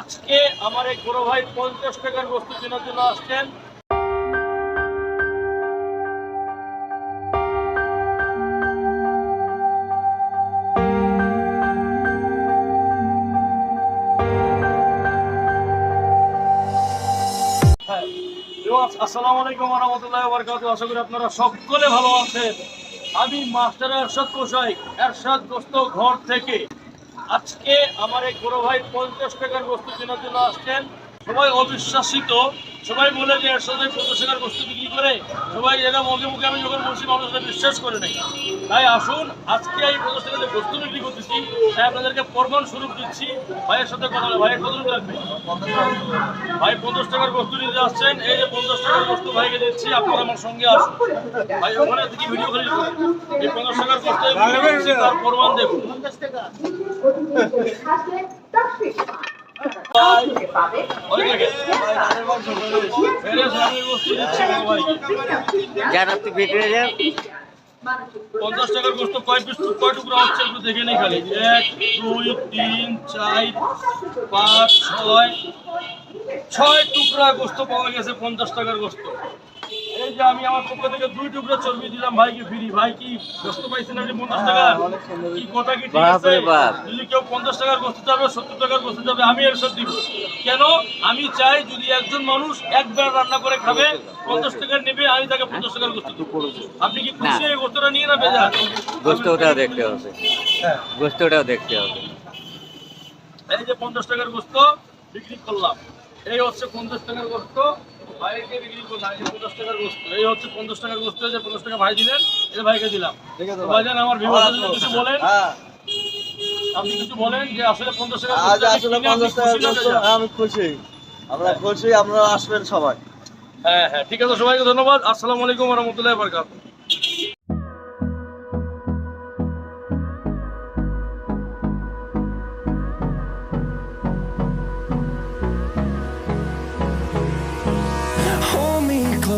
আজকে আমার এই বড় ভাই পঞ্চাশ টাকার বস্তু কেনার জন্য আসছেন। হ্যাঁ, আসসালামু আলাইকুম আশা করি আপনারা সকলে ভালো আছেন। আমি মাস্টার এরশাদ কোষাই এরশাদ গোস্ত ঘর থেকে। আজকে আমার এই বড় ভাই পঞ্চাশ টাকার বস্তু কেনার জন্য আসছেন। সবাই অবিশ্বাসিত। সবাই বলে যে পঞ্চাশ টাকার বস্তু বিক্রি করে? সবাই এরা মুখে মুখে আমি যখন বলছি, মানুষ এটা বিশ্বাস করে নাই। তাই আসুন, আজকে এই টাকার যে বস্তু বিক্রি করতেছি, তাই আপনাদেরকে প্রমাণ স্বরূপ দিচ্ছি। ভাইয়ের সাথে কথা ভাইয়ের কত লাগবে? ভাই পঞ্চাশ টাকার বস্তু নিতে আসছেন। এই যে পঞ্চাশ টাকার বস্তু ভাইকে দিচ্ছি, আপনারা আমার সঙ্গে আসুন। ভাই, ওখানে থেকে ভিডিও করে এই পঞ্চাশ টাকার বস্তু তার প্রমাণ দেখুন। পঞ্চাশ টাকার গোস্ত কয় পিস কয় টুকরা হচ্ছে একটু দেখে নেই খালি। এক, দুই, তিন, চার, পাঁচ, ছয়। ছয় টুকরা গোস্ত পাওয়া গেছে পঞ্চাশ টাকার গোস্ত। এই যে আমি আমার পক্ষ থেকে দুই টুকরা চর্বি দিলাম। ভাইকে ফ্রি? ভাই কি গোস্ত পাইছেন আপনি পঞ্চাশ টাকা কি কথা কি ঠিক আছে? যদি কেউ পঞ্চাশ টাকার গোস্ত যাবে সত্তর টাকার গোস্ত যাবে আমি এর সাথে দিব। কেন? আমি চাই যদি একজন মানুষ একবার রান্না করে খাবে পঞ্চাশ টাকার নেবে আমি তাকে পঞ্চাশ টাকার গোস্ত দিব। আপনি কি খুশি এই গোস্তটা নিয়ে না বেজা গোস্ত দেখতে হবে। গোস্ত দেখতে হবে। এই যে পঞ্চাশ টাকার গোস্ত বিক্রি করলাম এই হচ্ছে পঞ্চাশ টাকার গোস্ত ভাইকে বিক্রি করলাম যে পঞ্চাশ টাকার গোস্ত এই হচ্ছে পঞ্চাশ টাকার গোস্ত যে পঞ্চাশ টাকা ভাই দিলেন এই ভাইকে দিলাম। ভাইজান আমার কিছু বলেন হ্যাঁ। আপনি কিছু বলেন যে আসলে পঞ্চাশ টাকা আসলে পঞ্চাশ টাকা? হ্যাঁ, আমি খুশি। আমরা খুশি আপনারা আসবেন সবাই। হ্যাঁ হ্যাঁ ঠিক আছে সবাইকে ধন্যবাদ। আসসালামু আলাইকুম রহমতুল্লাহ বরকাত